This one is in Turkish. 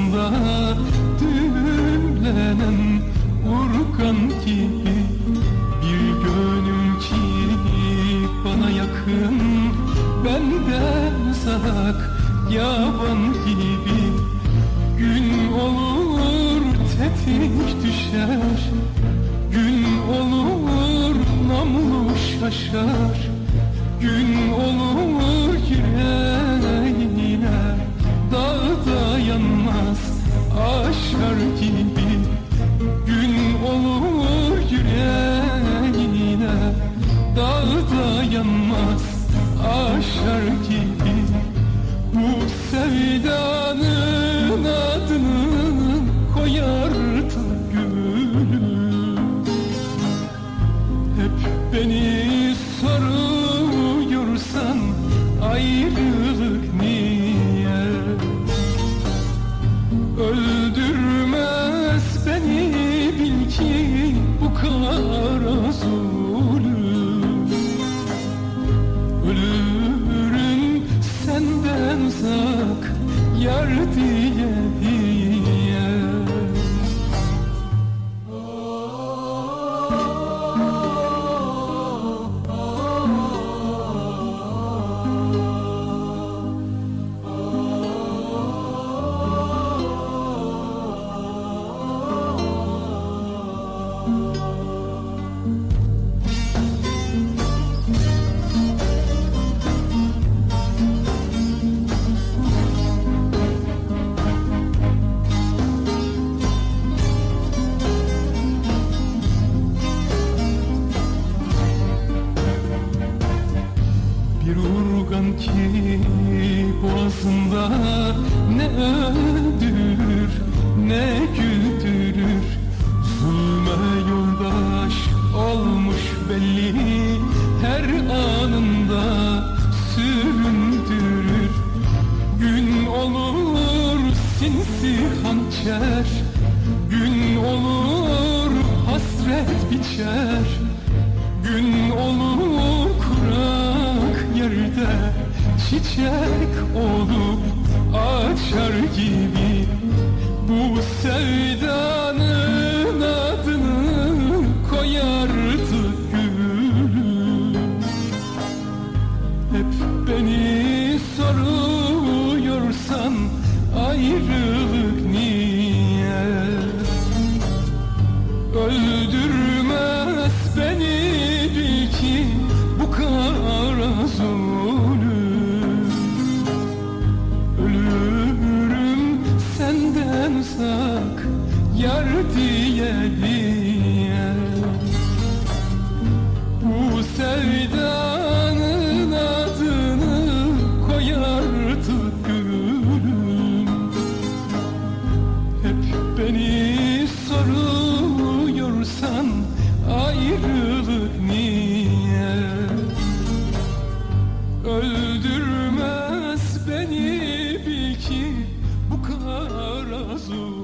başında düğümlenen urkan gibi bir gönül ki bana yakın benden uzak yaban gibi. Gün olur tetik düşer. Gün olur namlu şaşar. Gün olur gibi Bu sevdanın adını koyardı gülüm Hep beni soruyorsan ayrılık niye? Öldürmez beni bil ki bu kara zulüm yar ki boğazında ne öldürür ne güldürür. Zulme yoldaş olmuş belli her anında süründürür. Gün olur sinsi hançer Gün olur hasret biçer. Gün olur Çiçek olup açar gibi Bu sevdanın adını koyardı gülüm hep beni soruyorsan ayrılık niye? Öldürmez beni bil ki bu kara zulüm bırak yar diye diye Bu sevdanın adını koy artık gülüm. Hep beni soruyorsan ayrılık niye? Öldürmez beni bil ki bu kara zor